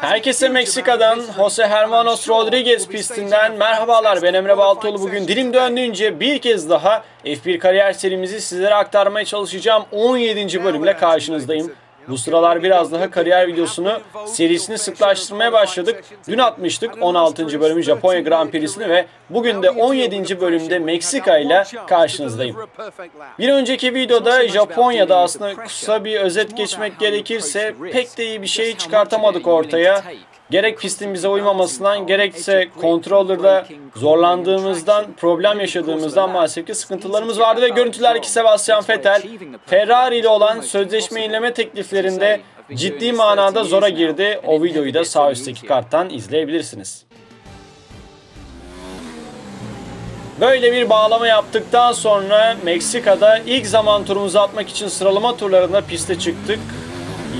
Herkese Meksika'dan Jose Hermanos Rodriguez pistinden merhabalar ben Emre Baltoğlu. Bugün dilim döndüğünce bir kez daha F1 kariyer serimizi sizlere aktarmaya çalışacağım. 17. bölümle karşınızdayım. Bu sıralar biraz daha kariyer videosunu serisini sıklaştırmaya başladık. Dün atmıştık 16. bölümü Japonya Grand Prix'sini ve bugün de 17. bölümde Meksika ile karşınızdayım. Bir önceki videoda Japonya'da aslında kısa bir özet geçmek gerekirse pek de iyi bir şey çıkartamadık ortaya. Gerek pistin bize uymamasından gerekse controller'da zorlandığımızdan, problem yaşadığımızdan maalesef ki sıkıntılarımız vardı ve görüntüler ki Sebastian Vettel Ferrari ile olan sözleşme yenileme tekliflerinde ciddi manada zora girdi. O videoyu da sağ üstteki karttan izleyebilirsiniz. Böyle bir bağlama yaptıktan sonra Meksika'da ilk zaman turumuzu atmak için sıralama turlarında piste çıktık.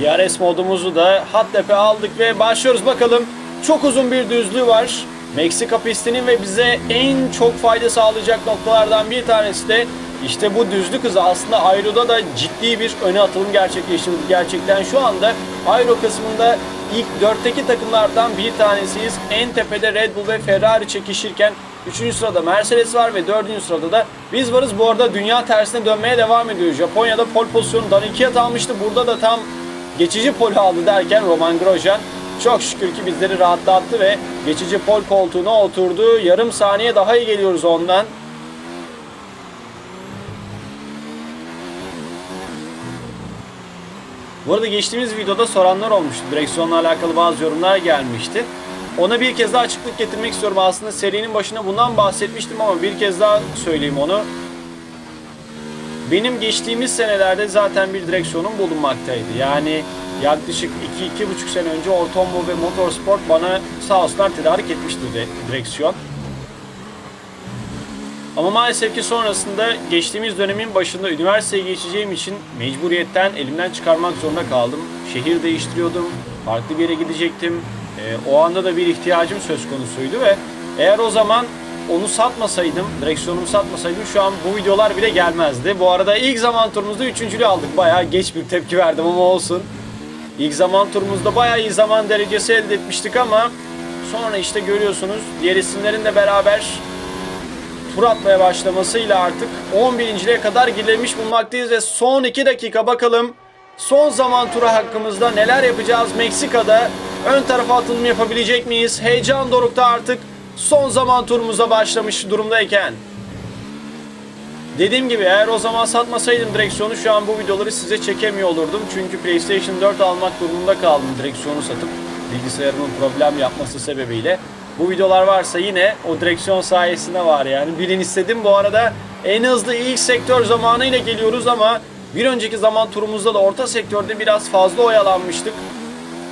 IRS modumuzu da hat tepe aldık ve başlıyoruz bakalım. Çok uzun bir düzlüğü var. Meksika pistinin ve bize en çok fayda sağlayacak noktalardan bir tanesi de işte bu düzlük hızı aslında Aero'da da ciddi bir öne atılım gerçekleştirdi. Gerçekten şu anda Aero kısmında ilk dörtteki takımlardan bir tanesiyiz. En tepede Red Bull ve Ferrari çekişirken 3. sırada Mercedes var ve 4. sırada da biz varız. Bu arada dünya tersine dönmeye devam ediyor. Japonya'da pol pozisyonu Danikiyat almıştı. Burada da tam geçici pol aldı derken Roman Grosjean çok şükür ki bizleri rahatlattı ve geçici pol koltuğuna oturdu. Yarım saniye daha iyi geliyoruz ondan. Bu arada geçtiğimiz videoda soranlar olmuştu. Direksiyonla alakalı bazı yorumlar gelmişti. Ona bir kez daha açıklık getirmek istiyorum. Aslında serinin başına bundan bahsetmiştim ama bir kez daha söyleyeyim onu. Benim geçtiğimiz senelerde zaten bir direksiyonum bulunmaktaydı. Yani yaklaşık 2-2,5 sene önce Ortombo ve Motorsport bana sağ olsunlar tedarik etmişti de direksiyon. Ama maalesef ki sonrasında geçtiğimiz dönemin başında üniversiteye geçeceğim için mecburiyetten elimden çıkarmak zorunda kaldım. Şehir değiştiriyordum, farklı bir yere gidecektim. Ee, o anda da bir ihtiyacım söz konusuydu ve eğer o zaman onu satmasaydım, direksiyonumu satmasaydım şu an bu videolar bile gelmezdi. Bu arada ilk zaman turumuzda üçüncülüğü aldık. Bayağı geç bir tepki verdim ama olsun. İlk zaman turumuzda bayağı iyi zaman derecesi elde etmiştik ama sonra işte görüyorsunuz diğer isimlerin de beraber tur atmaya başlamasıyla artık 11.liğe kadar gerilemiş bulunmaktayız ve son 2 dakika bakalım son zaman turu hakkımızda neler yapacağız Meksika'da ön tarafa atılım yapabilecek miyiz? Heyecan dorukta artık son zaman turumuza başlamış durumdayken. Dediğim gibi eğer o zaman satmasaydım direksiyonu şu an bu videoları size çekemiyor olurdum. Çünkü PlayStation 4 almak durumunda kaldım direksiyonu satıp bilgisayarımın problem yapması sebebiyle. Bu videolar varsa yine o direksiyon sayesinde var yani. Bilin istedim. Bu arada en hızlı ilk sektör zamanıyla geliyoruz ama bir önceki zaman turumuzda da orta sektörde biraz fazla oyalanmıştık.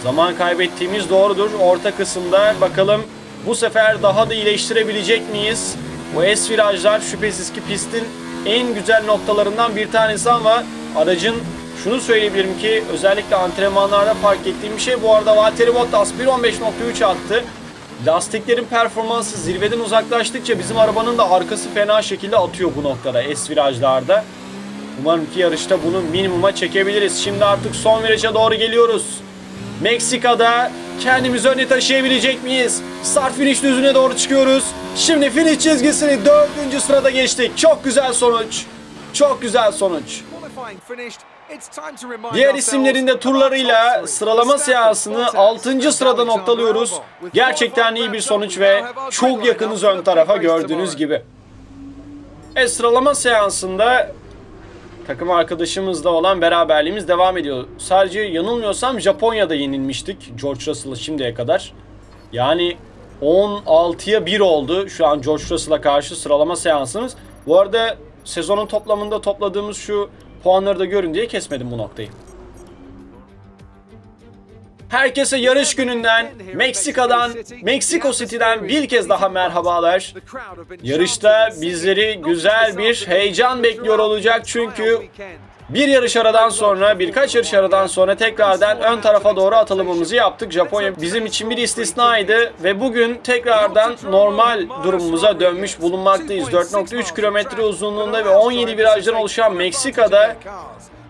Zaman kaybettiğimiz doğrudur. Orta kısımda bakalım bu sefer daha da iyileştirebilecek miyiz? Bu S virajlar şüphesiz ki pistin en güzel noktalarından bir tanesi ama aracın şunu söyleyebilirim ki özellikle antrenmanlarda fark ettiğim bir şey bu arada Valtteri Bottas 1.15.3 attı. Lastiklerin performansı zirveden uzaklaştıkça bizim arabanın da arkası fena şekilde atıyor bu noktada S virajlarda. Umarım ki yarışta bunu minimuma çekebiliriz. Şimdi artık son viraja doğru geliyoruz. Meksika'da kendimizi öne taşıyabilecek miyiz? Start finish düzüne doğru çıkıyoruz. Şimdi finish çizgisini dördüncü sırada geçtik. Çok güzel sonuç. Çok güzel sonuç. Diğer isimlerin de turlarıyla sıralama seansını 6. sırada noktalıyoruz. Gerçekten iyi bir sonuç ve çok yakınız ön tarafa gördüğünüz gibi. E sıralama seansında takım arkadaşımızla olan beraberliğimiz devam ediyor. Sadece yanılmıyorsam Japonya'da yenilmiştik George Russell'ı şimdiye kadar. Yani 16'ya 1 oldu şu an George Russell'a karşı sıralama seansımız. Bu arada sezonun toplamında topladığımız şu puanları da görün diye kesmedim bu noktayı. Herkese yarış gününden, Meksika'dan, Meksiko City'den bir kez daha merhabalar. Yarışta bizleri güzel bir heyecan bekliyor olacak çünkü bir yarış aradan sonra, birkaç yarış aradan sonra tekrardan ön tarafa doğru atılımımızı yaptık. Japonya bizim için bir istisnaydı ve bugün tekrardan normal durumumuza dönmüş bulunmaktayız. 4.3 kilometre uzunluğunda ve 17 virajdan oluşan Meksika'da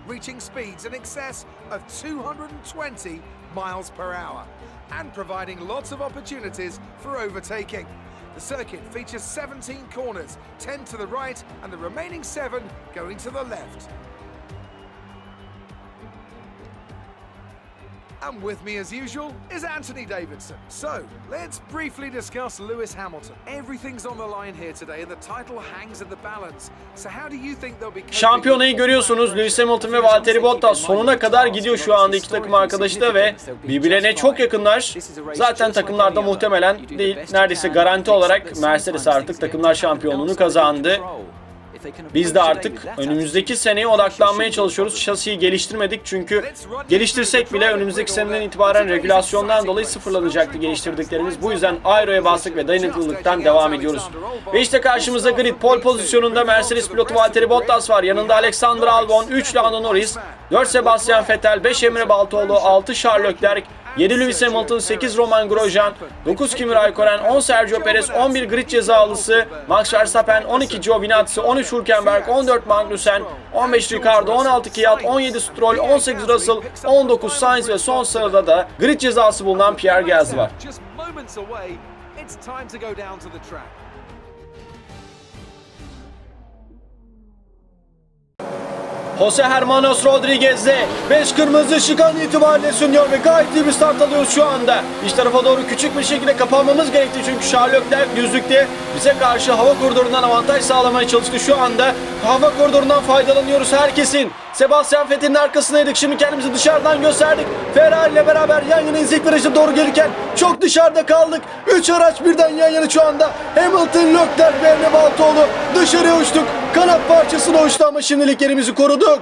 reaching speeds in excess of 220 miles per hour and providing lots of opportunities for overtaking. The circuit features 17 corners, 10 to the right and the remaining 7 going to the left. And with me, as usual, is Anthony Davidson. So, let's briefly discuss Lewis Hamilton. Everything's on the line here today, and the title hangs in the balance. So, how do you think they'll be? Şampiyonayı görüyorsunuz. Lewis Hamilton ve? Valtteri Bottas sonuna kadar gidiyor şu anda iki takım arkadaşı da ve birbirlerine çok yakınlar. Zaten takımlarda muhtemelen değil, neredeyse garanti olarak Mercedes artık takımlar şampiyonluğunu kazandı. Biz de artık önümüzdeki seneye odaklanmaya çalışıyoruz. Şasiyi geliştirmedik çünkü geliştirsek bile önümüzdeki seneden itibaren regülasyondan dolayı sıfırlanacaktı geliştirdiklerimiz. Bu yüzden aeroya bastık ve dayanıklılıktan devam ediyoruz. Ve işte karşımızda grid pole pozisyonunda Mercedes pilotu Valtteri Bottas var. Yanında Alexander Albon, 3 Lando Norris, 4 Sebastian Vettel, 5 Emre Baltoğlu, 6 Charles Leclerc, 7 Lewis Hamilton, 8 Roman Grosjean, 9 Kimi Raikkonen, 10 Sergio Perez, 11 grid cezalısı Max Verstappen, 12 Giovinazzi, 13 Hülkenberg, 14 Magnussen, 15 Ricardo, 16 Kvyat, 17 Stroll, 18 Russell, 19 Sainz ve son sırada da grid cezası bulunan Pierre Gasly var. Jose Hermanos Rodriguez'de 5 kırmızı ışık an itibariyle sönüyor ve gayet iyi bir start alıyoruz şu anda. İç tarafa doğru küçük bir şekilde kapanmamız gerekti çünkü Charles Leclerc düzlükte bize karşı hava koridorundan avantaj sağlamaya çalıştı. Şu anda hava koridorundan faydalanıyoruz herkesin. Sebastian Vettel'in arkasındaydık. Şimdi kendimizi dışarıdan gösterdik. Ferrari ile beraber yan yana izlek virajı doğru gelirken çok dışarıda kaldık. 3 araç birden yan yana şu anda. Hamilton, Leclerc ve Emre Baltoğlu dışarıya uçtuk. Kanat parçasına uçtu ama şimdilik yerimizi koruduk.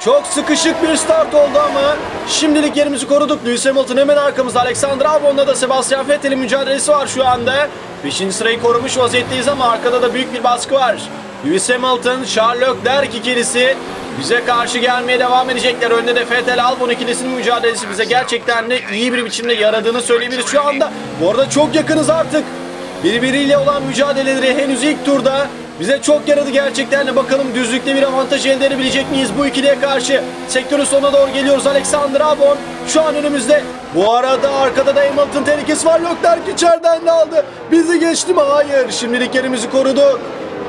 Çok sıkışık bir start oldu ama şimdilik yerimizi koruduk. Lewis Hamilton hemen arkamızda. Alexander Albon'la da Sebastian Vettel'in mücadelesi var şu anda. 5. sırayı korumuş vaziyetteyiz ama arkada da büyük bir baskı var. Lewis Hamilton, Charles Leclerc ikilisi bize karşı gelmeye devam edecekler. Önde de Vettel Albon ikilisinin mücadelesi bize gerçekten de iyi bir biçimde yaradığını söyleyebiliriz şu anda. Bu arada çok yakınız artık. Birbiriyle olan mücadeleleri henüz ilk turda bize çok yaradı gerçekten de bakalım düzlükte bir avantaj elde edebilecek miyiz bu ikiliye karşı. Sektörün sonuna doğru geliyoruz. Alexander Albon şu an önümüzde. Bu arada arkada da Hamilton tehlikesi var. Leclerc içeriden de aldı. Bizi geçti mi? Hayır. Şimdilik yerimizi koruduk.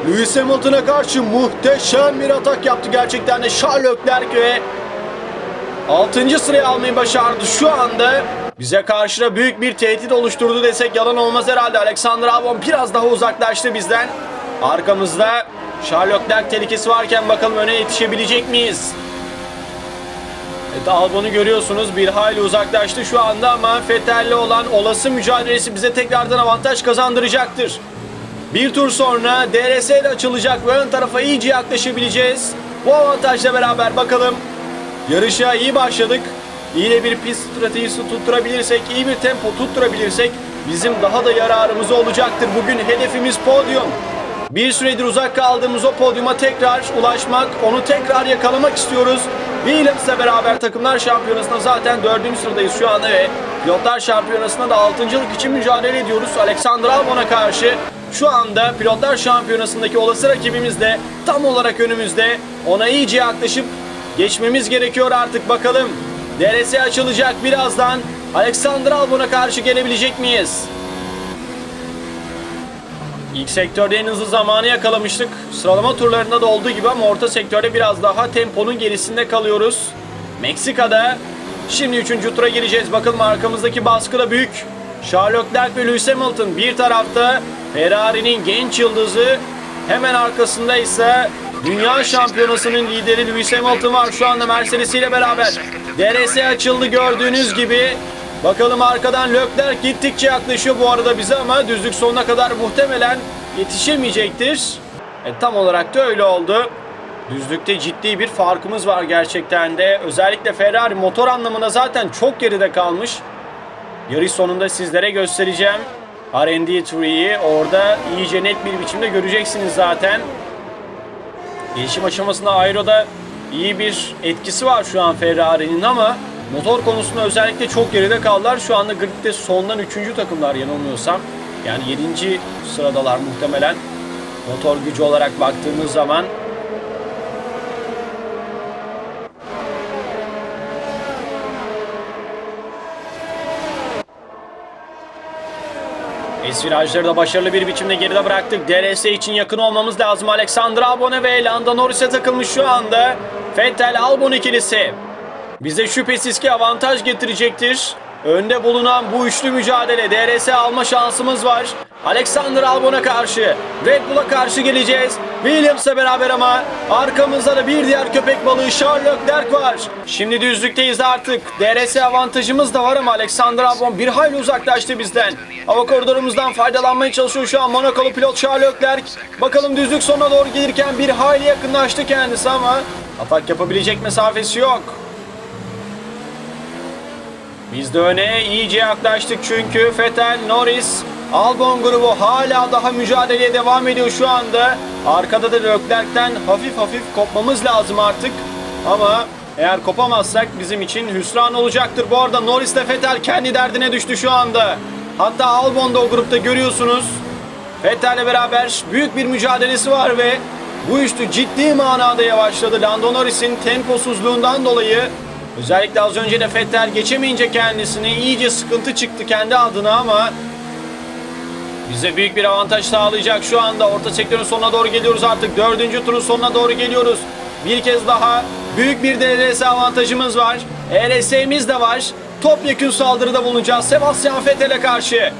Lewis Hamilton'a karşı muhteşem bir atak yaptı gerçekten de Charles Leclerc ve 6. sırayı almayı başardı. Şu anda bize karşı da büyük bir tehdit oluşturdu desek yalan olmaz herhalde. Alexander Albon biraz daha uzaklaştı bizden. Arkamızda Charles Leclerc tehlikesi varken bakalım öne yetişebilecek miyiz? Evet Albon'u görüyorsunuz bir hayli uzaklaştı şu anda ama Vettel'le olan olası mücadelesi bize tekrardan avantaj kazandıracaktır. Bir tur sonra DRS ile açılacak ve ön tarafa iyice yaklaşabileceğiz. Bu avantajla beraber bakalım Yarışa iyi başladık. İyi bir pist stratejisi tutturabilirsek, iyi bir tempo tutturabilirsek bizim daha da yararımız olacaktır. Bugün hedefimiz podyum. Bir süredir uzak kaldığımız o podyuma tekrar ulaşmak, onu tekrar yakalamak istiyoruz. Williams'la beraber takımlar şampiyonasında zaten dördüncü sıradayız şu anda ve pilotlar şampiyonasında da altıncılık için mücadele ediyoruz. Alexander Albon'a karşı şu anda pilotlar şampiyonasındaki olası rakibimiz de tam olarak önümüzde. Ona iyice yaklaşıp Geçmemiz gerekiyor artık bakalım. DRS açılacak birazdan. Alexander Albon'a karşı gelebilecek miyiz? İlk sektörde en hızlı zamanı yakalamıştık. Sıralama turlarında da olduğu gibi ama orta sektörde biraz daha temponun gerisinde kalıyoruz. Meksika'da şimdi 3. tura gireceğiz. Bakalım arkamızdaki baskı da büyük. Charles Leclerc ve Lewis Hamilton bir tarafta Ferrari'nin genç yıldızı hemen arkasında ise Dünya Şampiyonası'nın lideri Lewis Hamilton var şu anda Mercedes ile beraber. DRS açıldı gördüğünüz gibi. Bakalım arkadan Leclerc gittikçe yaklaşıyor bu arada bize ama düzlük sonuna kadar muhtemelen yetişemeyecektir. E, tam olarak da öyle oldu. Düzlükte ciddi bir farkımız var gerçekten de. Özellikle Ferrari motor anlamında zaten çok geride kalmış. Yarış sonunda sizlere göstereceğim. R&D Tree'yi orada iyice net bir biçimde göreceksiniz zaten. Gelişim aşamasında Aero'da iyi bir etkisi var şu an Ferrari'nin ama motor konusunda özellikle çok geride kaldılar. Şu anda gridde sondan 3. takımlar yanılmıyorsam. Yani 7. sıradalar muhtemelen. Motor gücü olarak baktığımız zaman. Pist virajları da başarılı bir biçimde geride bıraktık. DRS için yakın olmamız lazım. Alexander Albon ve Lando Norris'e takılmış şu anda. Vettel Albon ikilisi. Bize şüphesiz ki avantaj getirecektir. Önde bulunan bu üçlü mücadele DRS alma şansımız var. Alexander Albon'a karşı, Red Bull'a karşı geleceğiz. Williams'la beraber ama arkamızda da bir diğer köpek balığı Charles Leclerc var. Şimdi düzlükteyiz artık. DRS avantajımız da var ama Alexander Albon bir hayli uzaklaştı bizden. Hava koridorumuzdan faydalanmaya çalışıyor şu an Monakolu pilot Charles Leclerc. Bakalım düzlük sonuna doğru gelirken bir hayli yakınlaştı kendisi ama atak yapabilecek mesafesi yok. Biz de öne iyice yaklaştık çünkü Vettel, Norris, Albon grubu hala daha mücadeleye devam ediyor şu anda. Arkada da Leclerc'ten hafif hafif kopmamız lazım artık. Ama eğer kopamazsak bizim için hüsran olacaktır. Bu arada Norris ile Vettel kendi derdine düştü şu anda. Hatta Albon da o grupta görüyorsunuz. Vettel'le beraber büyük bir mücadelesi var ve bu üçlü ciddi manada yavaşladı. Lando Norris'in temposuzluğundan dolayı özellikle az önce de Vettel geçemeyince kendisini iyice sıkıntı çıktı kendi adına ama bize büyük bir avantaj sağlayacak şu anda. Orta sektörün sonuna doğru geliyoruz artık. Dördüncü turun sonuna doğru geliyoruz. Bir kez daha büyük bir DRS avantajımız var. ERS'miz de var. Topyekün saldırıda bulunacağız Sebastian Vettel'e karşı.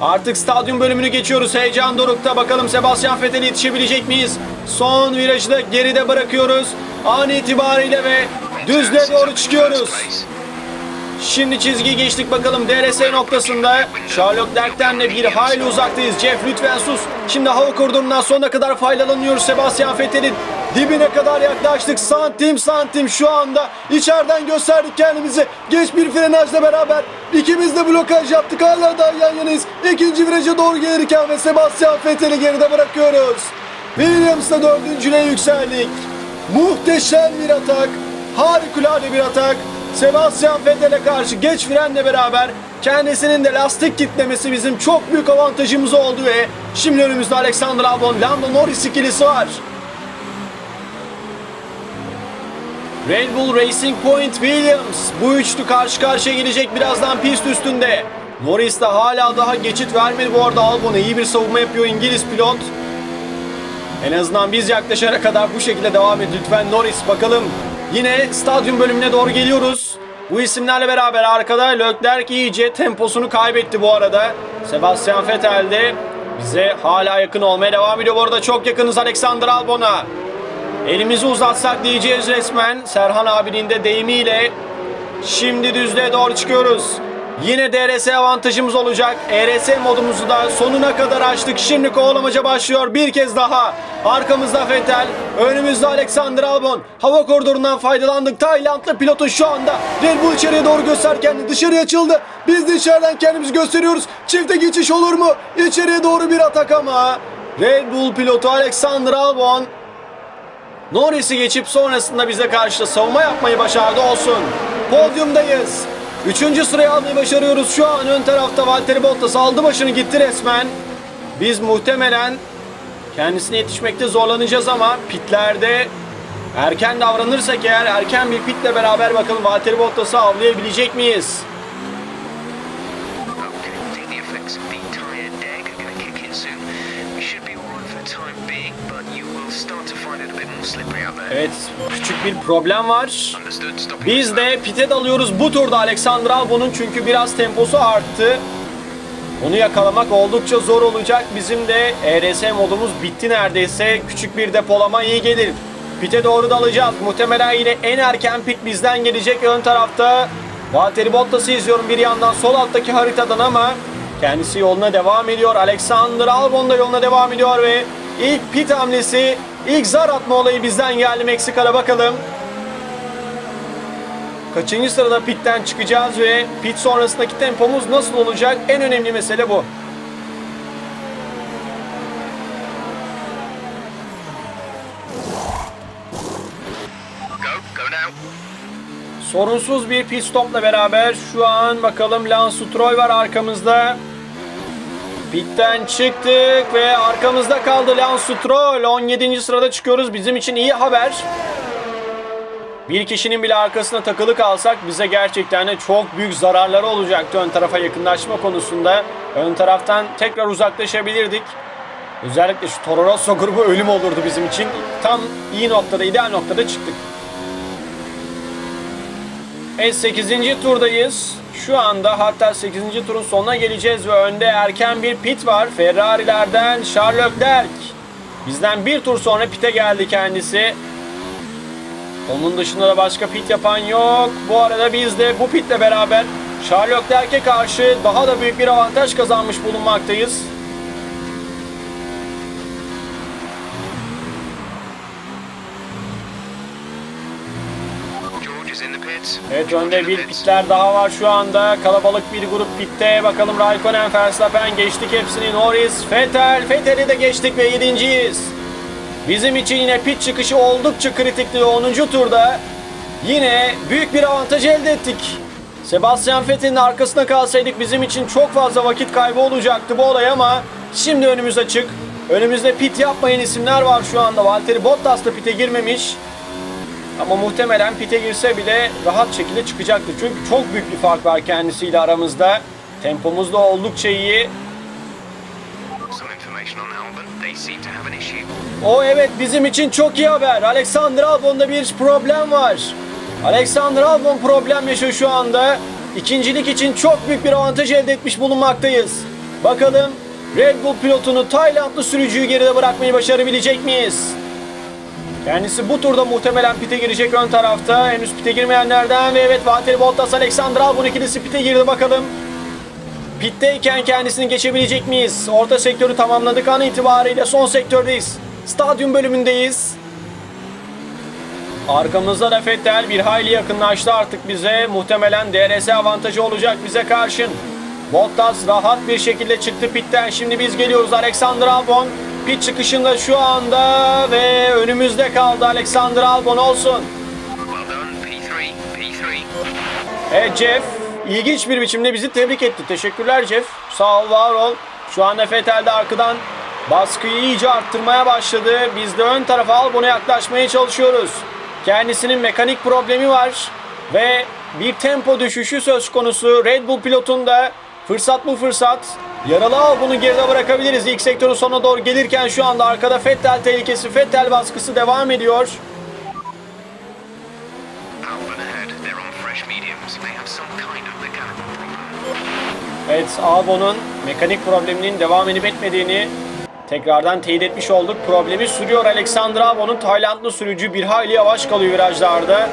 Artık stadyum bölümünü geçiyoruz. Heyecan dorukta. Bakalım Sebastian Vettel'e yetişebilecek miyiz? Son virajı da geride bırakıyoruz. An itibariyle ve düzle doğru çıkıyoruz. Şimdi çizgi geçtik bakalım DRS noktasında. Charles Leclerc'ten de bir hayli uzaktayız. Jeff lütfen sus. Şimdi hava koridorundan sonuna kadar faydalanıyoruz Sebastian Vettel'in. Dibine kadar yaklaştık. Santim santim şu anda içeriden gösterdik kendimizi. Geç bir frenajla beraber ikimiz de blokaj yaptık. Hala da yan yanayız. İkinci viraja doğru gelirken ve Sebastian Vettel'i geride bırakıyoruz. Williams'la dördüncüye yükseldik. Muhteşem bir atak. Harikulade bir atak. Sebastian Vettel'e karşı geç frenle beraber kendisinin de lastik kitlemesi bizim çok büyük avantajımız oldu ve şimdi önümüzde Alexander Albon, Lando Norris ikilisi var. Red Bull Racing Point Williams bu üçlü karşı karşıya gelecek birazdan pist üstünde. Norris de hala daha geçit vermedi bu arada Albon'a iyi bir savunma yapıyor İngiliz pilot. En azından biz yaklaşana kadar bu şekilde devam et lütfen Norris bakalım. Yine stadyum bölümüne doğru geliyoruz. Bu isimlerle beraber arkada Leclerc iyice temposunu kaybetti bu arada. Sebastian Vettel de bize hala yakın olmaya devam ediyor. Bu arada çok yakınız Alexander Albon'a. Elimizi uzatsak diyeceğiz resmen. Serhan abinin de deyimiyle Şimdi düzlüğe doğru çıkıyoruz. Yine DRS avantajımız olacak. ERS modumuzu da sonuna kadar açtık. Şimdi kovalamaca başlıyor bir kez daha. Arkamızda Vettel, önümüzde Alexander Albon. Hava koridorundan faydalandık. Taylandlı pilotun şu anda Red Bull içeriye doğru gösterken dışarıya açıldı. Biz de içeriden kendimizi gösteriyoruz. Çifte geçiş olur mu? İçeriye doğru bir atak ama Red Bull pilotu Alexander Albon Norris'i geçip sonrasında bize karşı savunma yapmayı başardı olsun. Podyumdayız. Üçüncü sırayı almayı başarıyoruz. Şu an ön tarafta Valtteri Bottas aldı başını gitti resmen. Biz muhtemelen kendisine yetişmekte zorlanacağız ama pitlerde erken davranırsak eğer erken bir pitle beraber bakalım Valtteri Bottas'ı avlayabilecek miyiz? Should Evet küçük bir problem var. Biz de pite dalıyoruz bu turda Alexander Albon'un çünkü biraz temposu arttı. Onu yakalamak oldukça zor olacak. Bizim de ERS modumuz bitti neredeyse. Küçük bir depolama iyi gelir. Pite doğru dalacağız. Muhtemelen yine en erken pit bizden gelecek ön tarafta. Valtteri Bottas'ı izliyorum bir yandan sol alttaki haritadan ama kendisi yoluna devam ediyor. Alexander Albon da yoluna devam ediyor ve ilk pit hamlesi, ilk zar atma olayı bizden geldi Meksika'da bakalım. Kaçıncı sırada pitten çıkacağız ve pit sonrasındaki tempomuz nasıl olacak? En önemli mesele bu. Sorunsuz bir pit stopla beraber şu an bakalım Lance Stroll var arkamızda. Pitten çıktık ve arkamızda kaldı Lance Stroll. 17. sırada çıkıyoruz. Bizim için iyi haber. Bir kişinin bile arkasına takılı kalsak bize gerçekten de çok büyük zararları olacaktı ön tarafa yakınlaşma konusunda. ön taraftan tekrar uzaklaşabilirdik. Özellikle şu Toro Rosso grubu ölüm olurdu bizim için. Tam iyi noktada, ideal noktada çıktık. Evet 8. turdayız. Şu anda hatta 8. turun sonuna geleceğiz ve önde erken bir pit var. Ferrari'lerden Charles Leclerc. Bizden bir tur sonra pite geldi kendisi. Onun dışında da başka pit yapan yok. Bu arada biz de bu pitle beraber Charles Leclerc'e karşı daha da büyük bir avantaj kazanmış bulunmaktayız. George is in the pits. Evet önde bir pitler daha var şu anda. Kalabalık bir grup pitte. Bakalım Raikkonen, Verstappen geçtik hepsini. Norris, Vettel. Vettel'i de geçtik ve yedinciyiz. Bizim için yine pit çıkışı oldukça kritikli 10. turda. Yine büyük bir avantaj elde ettik. Sebastian Vettel'in arkasına kalsaydık bizim için çok fazla vakit kaybı olacaktı bu olay ama şimdi önümüz açık. Önümüzde pit yapmayan isimler var şu anda. Valtteri Bottas da pite girmemiş. Ama muhtemelen pite girse bile rahat şekilde çıkacaktır. Çünkü çok büyük bir fark var kendisiyle aramızda. Tempomuz da oldukça iyi. O evet bizim için çok iyi haber. Alexander Albon'da bir problem var. Alexander Albon problem yaşıyor şu anda. İkincilik için çok büyük bir avantaj elde etmiş bulunmaktayız. Bakalım Red Bull pilotunu Taylandlı sürücüyü geride bırakmayı başarabilecek miyiz? Kendisi bu turda muhtemelen pite girecek ön tarafta. Henüz pite girmeyenlerden ve evet Valtteri Bottas, Alexander Albon ikilisi pite girdi bakalım. Pitteyken kendisini geçebilecek miyiz? Orta sektörü tamamladık an itibariyle son sektördeyiz. Stadyum bölümündeyiz. Arkamızda da Fettel bir hayli yakınlaştı artık bize. Muhtemelen DRS avantajı olacak bize karşın. Bottas rahat bir şekilde çıktı pitten. Şimdi biz geliyoruz Alexander Albon. Pit çıkışında şu anda ve önümüzde kaldı Alexander Albon olsun. Well done. P3. P3. Evet Jeff ilginç bir biçimde bizi tebrik etti. Teşekkürler Jeff. Sağ ol, var ol. Şu anda Vettel de arkadan baskıyı iyice arttırmaya başladı. Biz de ön tarafa Albon'a yaklaşmaya çalışıyoruz. Kendisinin mekanik problemi var ve bir tempo düşüşü söz konusu. Red Bull pilotunda fırsat bu fırsat. Yaralı Albon'u geride bırakabiliriz. İlk sektörün sonuna doğru gelirken şu anda arkada Vettel tehlikesi, Vettel baskısı devam ediyor. Evet Albon'un mekanik probleminin devam edip etmediğini tekrardan teyit etmiş olduk. Problemi sürüyor Alexander Albon'un Taylandlı sürücü bir hayli yavaş kalıyor virajlarda.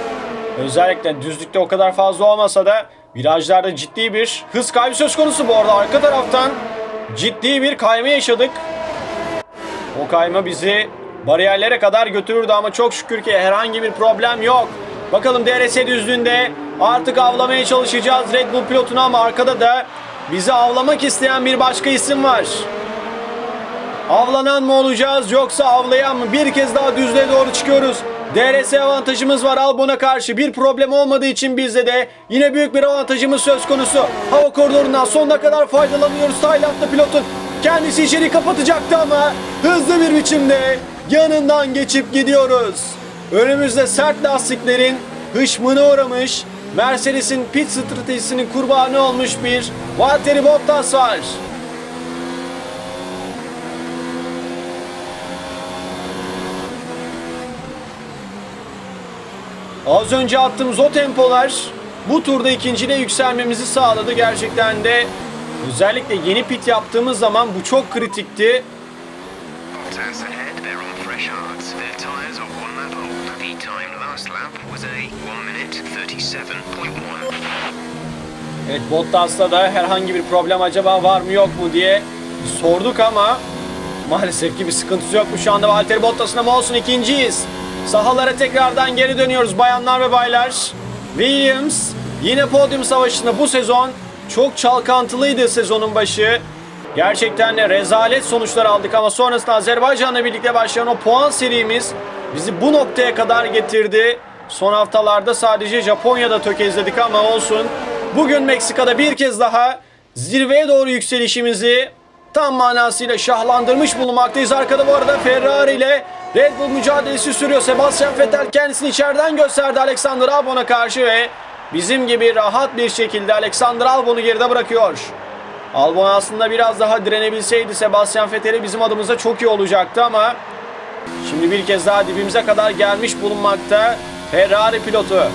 Özellikle düzlükte o kadar fazla olmasa da virajlarda ciddi bir hız kaybı söz konusu bu arada. Arka taraftan ciddi bir kayma yaşadık. O kayma bizi bariyerlere kadar götürürdü ama çok şükür ki herhangi bir problem yok. Bakalım DRS düzlüğünde artık avlamaya çalışacağız Red Bull pilotunu ama arkada da bizi avlamak isteyen bir başka isim var. Avlanan mı olacağız yoksa avlayan mı? Bir kez daha düzlüğe doğru çıkıyoruz. DRS avantajımız var Albon'a karşı. Bir problem olmadığı için bizde de yine büyük bir avantajımız söz konusu. Hava koridorundan sonuna kadar faydalanıyoruz Taylandlı pilotun. Kendisi içeri kapatacaktı ama hızlı bir biçimde yanından geçip gidiyoruz. Önümüzde sert lastiklerin hışmına uğramış, Mercedes'in pit stratejisinin kurbanı olmuş bir Valtteri Bottas var. Az önce attığımız o tempolar bu turda ikinciliğe yükselmemizi sağladı. Gerçekten de özellikle yeni pit yaptığımız zaman bu çok kritikti. Bottas ahead. They're on fresh hards. Their tyres are one lap old. The time last lap was a 1 minute 37.1. Evet Bottas'ta da herhangi bir problem acaba var mı yok mu diye sorduk ama maalesef ki bir sıkıntısı yokmuş. Şu anda Valtteri Bottas'ın ama olsun ikinciyiz. Sahalara tekrardan geri dönüyoruz bayanlar ve baylar. Williams yine podyum savaşında bu sezon çok çalkantılıydı sezonun başı. Gerçekten rezalet sonuçlar aldık ama sonrasında Azerbaycan'la birlikte başlayan o puan serimiz bizi bu noktaya kadar getirdi. Son haftalarda sadece Japonya'da tökezledik ama olsun. Bugün Meksika'da bir kez daha zirveye doğru yükselişimizi tam manasıyla şahlandırmış bulunmaktayız. Arkada bu arada Ferrari ile Red Bull mücadelesi sürüyor. Sebastian Vettel kendisini içeriden gösterdi Alexander Albon'a karşı ve bizim gibi rahat bir şekilde Alexander Albon'u geride bırakıyor. Albon aslında biraz daha direnebilseydi Sebastian Vettel'e bizim adımıza çok iyi olacaktı ama şimdi bir kez daha dibimize kadar gelmiş bulunmakta Ferrari pilotu.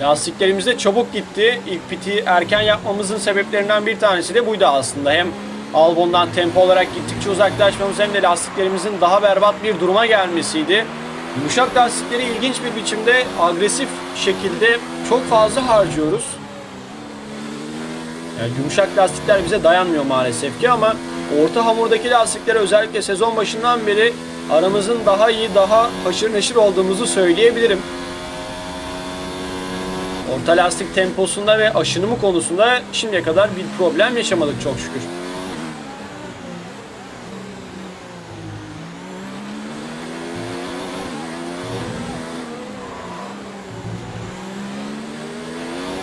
Lastiklerimiz de çabuk gitti. İlk piti erken yapmamızın sebeplerinden bir tanesi de buydu aslında. Hem Albon'dan tempo olarak gittikçe uzaklaşmamız hem de lastiklerimizin daha berbat bir duruma gelmesiydi. Yumuşak lastikleri ilginç bir biçimde agresif şekilde çok fazla harcıyoruz. Yani yumuşak lastikler bize dayanmıyor maalesef ki ama orta hamurdaki lastiklere özellikle sezon başından beri aramızın daha iyi, daha haşır neşir olduğumuzu söyleyebilirim. Orta lastik temposunda ve aşınımı konusunda şimdiye kadar bir problem yaşamadık çok şükür.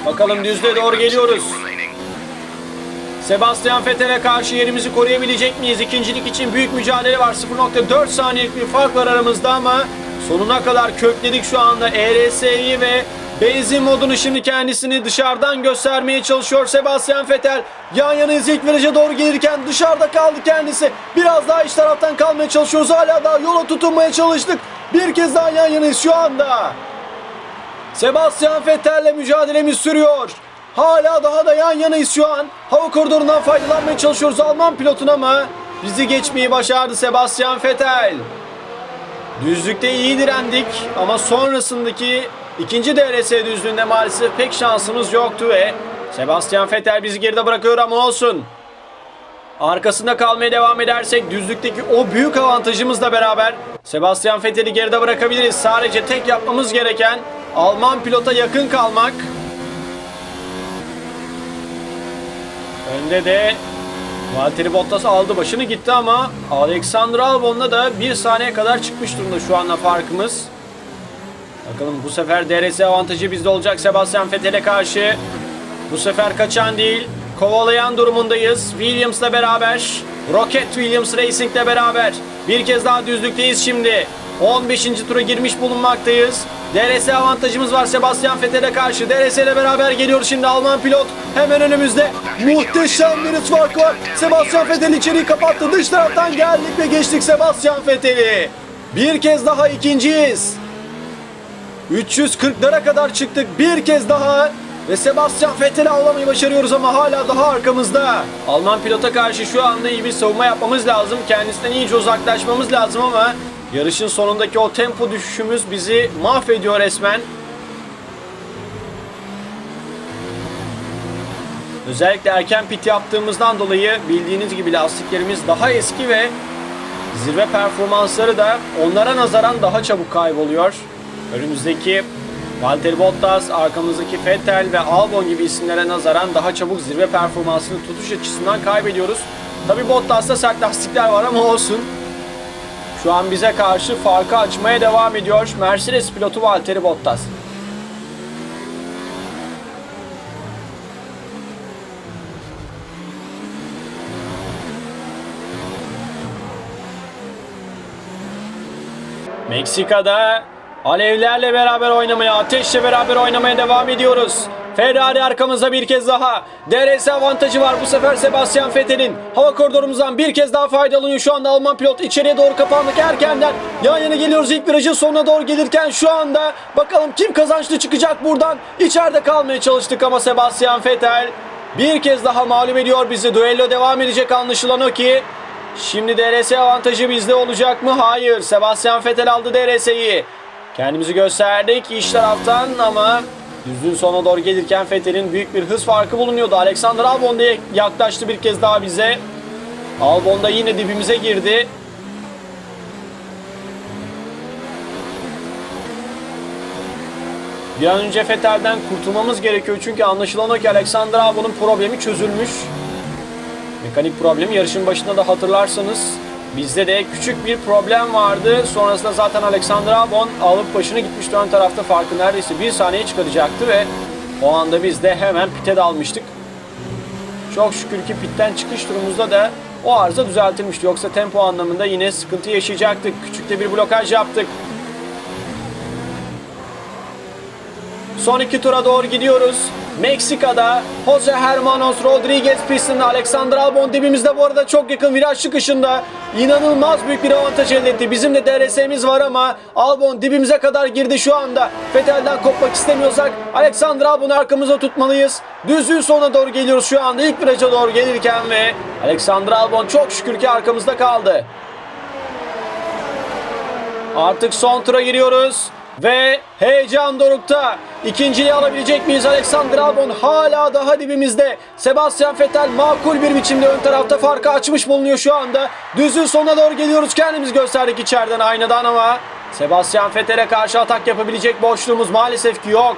Bakalım düzlüğe doğru geliyoruz. Sebastian Vettel'e karşı yerimizi koruyabilecek miyiz? İkincilik için büyük mücadele var. 0.4 saniyelik bir fark var aramızda ama sonuna kadar kökledik şu anda ERS'yi ve benzin modunu şimdi kendisini dışarıdan göstermeye çalışıyor Sebastian Vettel. Yan yanayız ilk viraja doğru gelirken dışarıda kaldı kendisi. Biraz daha iç taraftan kalmaya çalışıyoruz. Hala daha yola tutunmaya çalıştık. Bir kez daha yan yanayız şu anda. Sebastian Vettel'le mücadelemiz sürüyor. Hala daha da yan yanayız şu an. Hava koridorundan faydalanmaya çalışıyoruz Alman pilotun ama bizi geçmeyi başardı Sebastian Vettel. Düzlükte iyi direndik ama sonrasındaki ikinci DRS düzlüğünde maalesef pek şansımız yoktu ve Sebastian Vettel bizi geride bırakıyor ama olsun. Arkasında kalmaya devam edersek düzlükteki o büyük avantajımızla beraber Sebastian Vettel'i geride bırakabiliriz. Sadece tek yapmamız gereken Alman pilota yakın kalmak. Önde de Valtteri Bottas aldı başını gitti ama Alexander Albon'la da bir saniye kadar çıkmış durumda şu anda farkımız. Bakalım bu sefer DRS avantajı bizde olacak Sebastian Vettel'e karşı. Bu sefer kaçan değil, kovalayan durumundayız. Williams'la beraber, Rocket Williams Racing'le beraber bir kez daha düzlükteyiz şimdi. 15. tura girmiş bulunmaktayız. DRS avantajımız var Sebastian Vettel'e karşı. DRS ile beraber geliyor şimdi Alman pilot. Hemen önümüzde muhteşem bir hız farkı var. Sebastian Vettel içeriği kapattı. Dış taraftan geldik ve geçtik Sebastian Vettel'i. Bir kez daha ikinciyiz. 340'lara kadar çıktık bir kez daha ve Sebastian Vettel'i avlamayı başarıyoruz ama hala daha arkamızda. Alman pilota karşı şu anda iyi bir savunma yapmamız lazım. Kendisinden iyice uzaklaşmamız lazım ama yarışın sonundaki o tempo düşüşümüz bizi mahvediyor resmen. Özellikle erken pit yaptığımızdan dolayı bildiğiniz gibi lastiklerimiz daha eski ve Zirve performansları da onlara nazaran daha çabuk kayboluyor. Önümüzdeki Valtteri Bottas, arkamızdaki Vettel ve Albon gibi isimlere nazaran daha çabuk zirve performansını tutuş açısından kaybediyoruz. Tabi Bottas'ta sert lastikler var ama olsun. Şu an bize karşı farkı açmaya devam ediyor Mercedes pilotu Valtteri Bottas. Meksika'da alevlerle beraber oynamaya, ateşle beraber oynamaya devam ediyoruz. Ferrari arkamızda bir kez daha. DRS avantajı var bu sefer Sebastian Vettel'in. Hava koridorumuzdan bir kez daha faydalanıyor şu anda Alman pilot. içeriye doğru kapandık erkenden. Yan yana geliyoruz ilk virajın sonuna doğru gelirken şu anda bakalım kim kazançlı çıkacak buradan. İçeride kalmaya çalıştık ama Sebastian Vettel bir kez daha mağlup ediyor bizi. Duello devam edecek anlaşılan o ki. Şimdi DRS avantajı bizde olacak mı? Hayır. Sebastian Vettel aldı DRS'yi. Kendimizi gösterdik iç taraftan ama düzlüğün sonuna doğru gelirken Vettel'in büyük bir hız farkı bulunuyordu. Alexander Albon da yaklaştı bir kez daha bize. Albon da yine dibimize girdi. Bir an önce Vettel'den kurtulmamız gerekiyor çünkü anlaşılan o ki Alexander Albon'un problemi çözülmüş. Mekanik problemi yarışın başında da hatırlarsanız bizde de küçük bir problem vardı. Sonrasında zaten Alexander Albon alıp başını gitmişti ön tarafta farkı neredeyse bir saniye çıkaracaktı ve o anda biz de hemen pite dalmıştık. Çok şükür ki pitten çıkış durumumuzda da o arıza düzeltilmişti. Yoksa tempo anlamında yine sıkıntı yaşayacaktık. Küçük de bir blokaj yaptık. Son iki tura doğru gidiyoruz. Meksika'da Jose Hermanos Rodriguez pistinde Alexander Albon dibimizde bu arada çok yakın viraj çıkışında inanılmaz büyük bir avantaj elde etti. Bizim de DRS'miz var ama Albon dibimize kadar girdi şu anda. Vettel'den kopmak istemiyorsak Alexander Albon'u arkamıza tutmalıyız. Düzlüğün sonuna doğru geliyoruz şu anda ilk viraja doğru gelirken ve Alexander Albon çok şükür ki arkamızda kaldı. Artık son tura giriyoruz. Ve heyecan dorukta. İkinciliği alabilecek miyiz? Alexander Albon hala daha dibimizde. Sebastian Vettel makul bir biçimde ön tarafta farkı açmış bulunuyor şu anda. Düzün sonuna doğru geliyoruz. Kendimiz gösterdik içeriden aynadan ama Sebastian Vettel'e karşı atak yapabilecek boşluğumuz maalesef ki yok.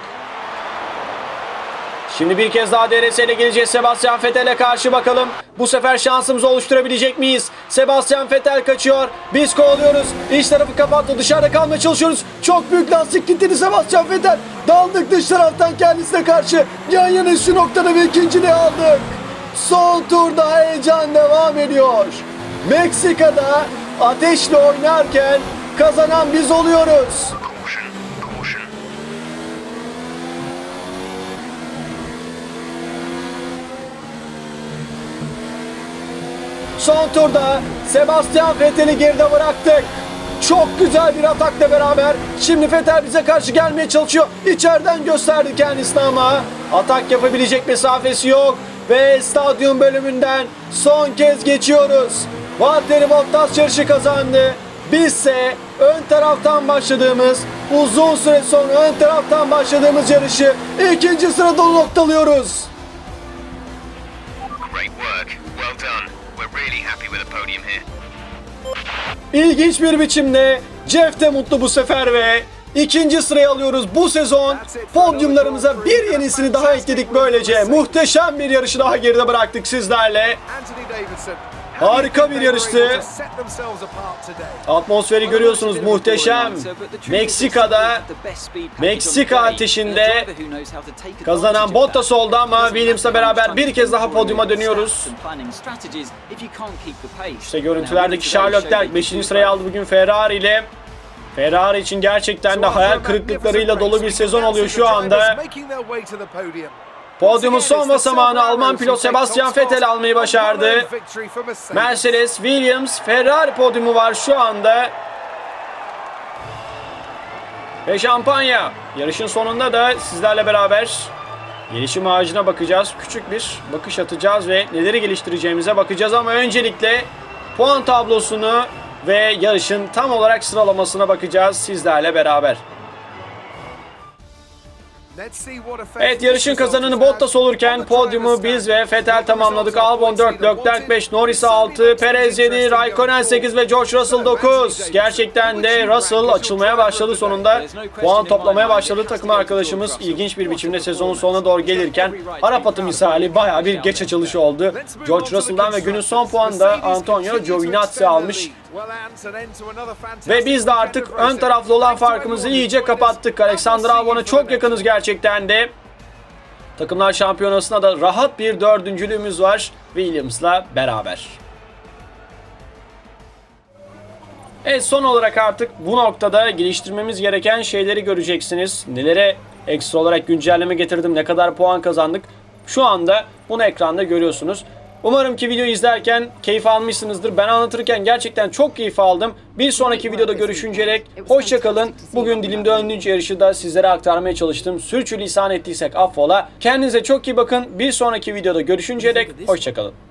Şimdi bir kez daha DRS ile geleceğiz Sebastian Vettel'e karşı bakalım. Bu sefer şansımızı oluşturabilecek miyiz? Sebastian Vettel kaçıyor. Biz kovalıyoruz. İç tarafı kapattı. Dışarıda kalmaya çalışıyoruz. Çok büyük lastik kilitledi Sebastian Vettel. Daldık dış taraftan kendisine karşı. Yan yana şu noktada ve ikinciliği aldık. Son turda heyecan devam ediyor. Meksika'da ateşle oynarken kazanan biz oluyoruz. Son turda Sebastian Vettel'i geride bıraktık. Çok güzel bir atakla beraber şimdi Vettel bize karşı gelmeye çalışıyor. İçeriden gösterdi kendisini ama atak yapabilecek mesafesi yok. Ve stadyum bölümünden son kez geçiyoruz. Valtteri Bottas yarışı kazandı. Bizse ön taraftan başladığımız, uzun süre sonra ön taraftan başladığımız yarışı ikinci sırada noktalıyoruz. Great work. Well done. We're really happy with the podium here. İlginç bir biçimde Jeff de mutlu bu sefer ve ikinci sırayı alıyoruz bu sezon. Podyumlarımıza bir yenisini daha ekledik böylece. Muhteşem bir yarışı daha geride bıraktık sizlerle. Harika bir yarıştı. Atmosferi görüyorsunuz muhteşem. Meksika'da Meksika ateşinde kazanan Bottas oldu ama Williams'la beraber bir kez daha podyuma dönüyoruz. İşte görüntülerdeki Charles Leclerc 5. sırayı aldı bugün Ferrari ile. Ferrari için gerçekten de hayal kırıklıklarıyla dolu bir sezon oluyor şu anda. Podyumun son basamağını Alman pilot Sebastian Vettel almayı başardı. Mercedes, Williams, Ferrari podyumu var şu anda. Ve şampanya. Yarışın sonunda da sizlerle beraber gelişim ağacına bakacağız. Küçük bir bakış atacağız ve neleri geliştireceğimize bakacağız ama öncelikle puan tablosunu ve yarışın tam olarak sıralamasına bakacağız sizlerle beraber. Evet yarışın kazananı Bottas olurken podyumu biz ve Vettel tamamladık. Albon 4, Leclerc 5, Norris 6, Perez 7, Raikkonen 8 ve George Russell 9. Gerçekten de Russell açılmaya başladı sonunda. Puan toplamaya başladı takım arkadaşımız. ilginç bir biçimde sezonun sonuna doğru gelirken Arap atı misali baya bir geç açılışı oldu. George Russell'dan ve günün son puanı da Antonio Giovinazzi almış. Ve biz de artık ön taraflı olan farkımızı iyice kapattık. Alexander Albon'a çok yakınız gerçekten de. Takımlar şampiyonasına da rahat bir dördüncülüğümüz var Williams'la beraber. Evet son olarak artık bu noktada geliştirmemiz gereken şeyleri göreceksiniz. Nelere ekstra olarak güncelleme getirdim, ne kadar puan kazandık. Şu anda bunu ekranda görüyorsunuz. Umarım ki videoyu izlerken keyif almışsınızdır. Ben anlatırken gerçekten çok keyif aldım. Bir sonraki videoda görüşünceye dek hoşçakalın. Bugün dilimde önlünce yarışı da sizlere aktarmaya çalıştım. Sürçülisan ettiysek affola. Kendinize çok iyi bakın. Bir sonraki videoda görüşünceye dek hoşçakalın.